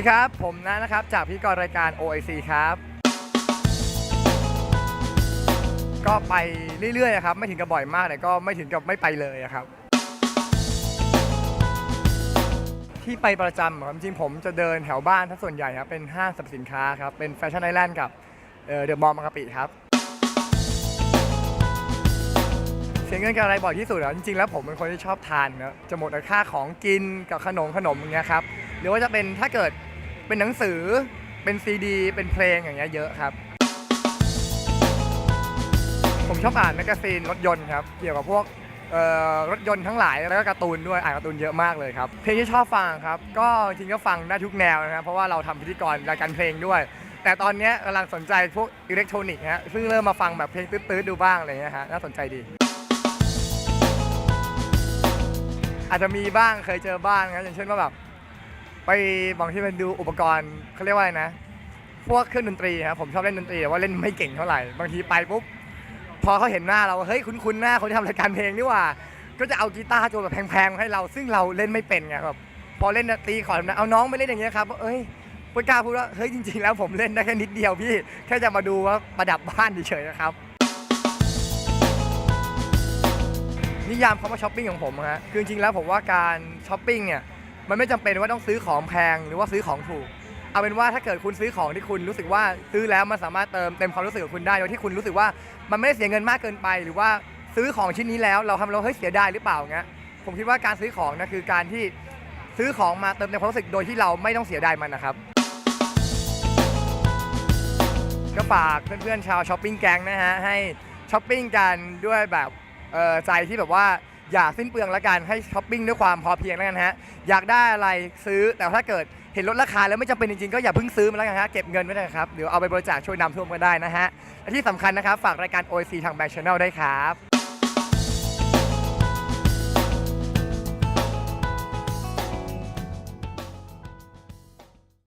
ดีครับ ผมนะนะครับ จากพิธีกรรายการ OIC ครับ ก็ไปเรื่อยๆครับ ไม่ถึงกับบ่อยมากแต่ก็ไม่ถึงกับไม่ไปเลยอะครับ ที่ไปประจำครับจริงๆผมจะเดินแถวบ้านทั้งส่วนใหญ่ครับเป็นห้างสรรพสินค้าครับ เป็นแฟชั่นไอแลนด์กับเดอะมอลล์บางกะปิครับเสียเงินกับอะไรบ่อยที่สุดอะจริงๆแล้วผมเป็นคนที่ชอบทานนะจะหมดค่าของกินกับขนมขนมอย่างเงี้ยครับหรือว่าจะเป็นถ้าเกิด เป็นหนังสือเป็นซีดี เป็นเพลงอย่างเงี้ยเยอะครับ ผมชอบอ่านแมกกาซีนรถยนต์ครับ เกี่ยวกับพวกเอ่อรถยนต์ทั้งหลายแล้วก็การ์ตูนด้วยอ่านการ์ตูนเยอะมากเลยครับเพลงที่ชอบฟังครับ ก็จริงก็ฟังได้ทุกแนวนะครับเพราะว่าเราทำพิธีกรรายการเพลงด้วย แต่ตอนเนี้ยกำลังสนใจพวกอิเล็กทรอนิกส์ฮะซึ่งเริ่มมาฟังแบบเพลงตื้อๆดูบ้างอะไรเงี้ยฮะน่าสนใจดี อาจจะมีบ้างเคยเจอบ้างนะอย่างเช่นว่าแบบ ไปบางที่เป็นดูอุปกรณ์เขาเรียกว่าอะไรนะ พวกเครื่องดนตรีครับผมชอบเล่นดนตรีแต่ว่าเล่นไม่เก่งเท่าไหร่บางทีไปปุ๊บพอเขาเห็นหน้าเราเฮ้ยคุ้นๆหน้าคนที่ทำรายการเพลงนี่หว่า ก็จะเอากีตาร์ตัวแบบแพงๆมาให้เรา ซึ่งเราเล่นไม่เป็นไงครับพอเล่นตีขอนะเอาน้องไม่เล่นอย่างเงี้ยครับเอ้ยไม่กล้าพูดว่าเฮ้ยจริงๆแล้วผมเล่นได้แค่นิดเดียวพี่แค่จะมาดูว่าประดับบ้านเฉยๆนะครับนิยามคำว่าช้อปปิ้งของผมฮะคือจริงๆแล้วผมว่าการช้อปปิ้งเนี่ย มันไม่จำเป็นว่าต้องซื้อของแพงหรือว่าซื้อของถูก เอาเป็นว่าถ้าเกิดคุณซื้อของที่คุณรู้สึกว่าซื้อแล้วมันสามารถเติมเต็มความรู้สึกของคุณได้โดยที่คุณรู้สึกว่ามันไม่ได้เสียเงินมากเกินไป หรือว่าซื้อของชิ้นนี้แล้วเราทำเราเฮ้ยเสียดายหรือเปล่าเงี้ยผมคิดว่าการซื้อของนะคือการที่ซื้อของมาเติมเต็มความรู้สึกโดยที่เราไม่ต้องเสียดายมันนะครับ ก็ฝากเพื่อนๆชาวช้อปปิ้งแก๊งนะฮะให้ช้อปปิ้งกันด้วยแบบเอ่อใจที่แบบว่า อย่าสิ้นเปลืองละกันให้ช้อปปิ้งด้วยความพอเพียงแล้วกันฮะอยากได้อะไรซื้อแต่ถ้าเกิดเห็นลดราคาแล้วไม่จำเป็นจริงๆก็อย่าเพิ่งซื้อมาแล้วกันฮะเก็บเงินไว้นะครับเดี๋ยวเอาไปบริจาคช่วยน้ำท่วมก็ได้นะฮะและที่สำคัญนะครับฝากรายการ OIC ทางแบงค์ชาแนลได้ครับ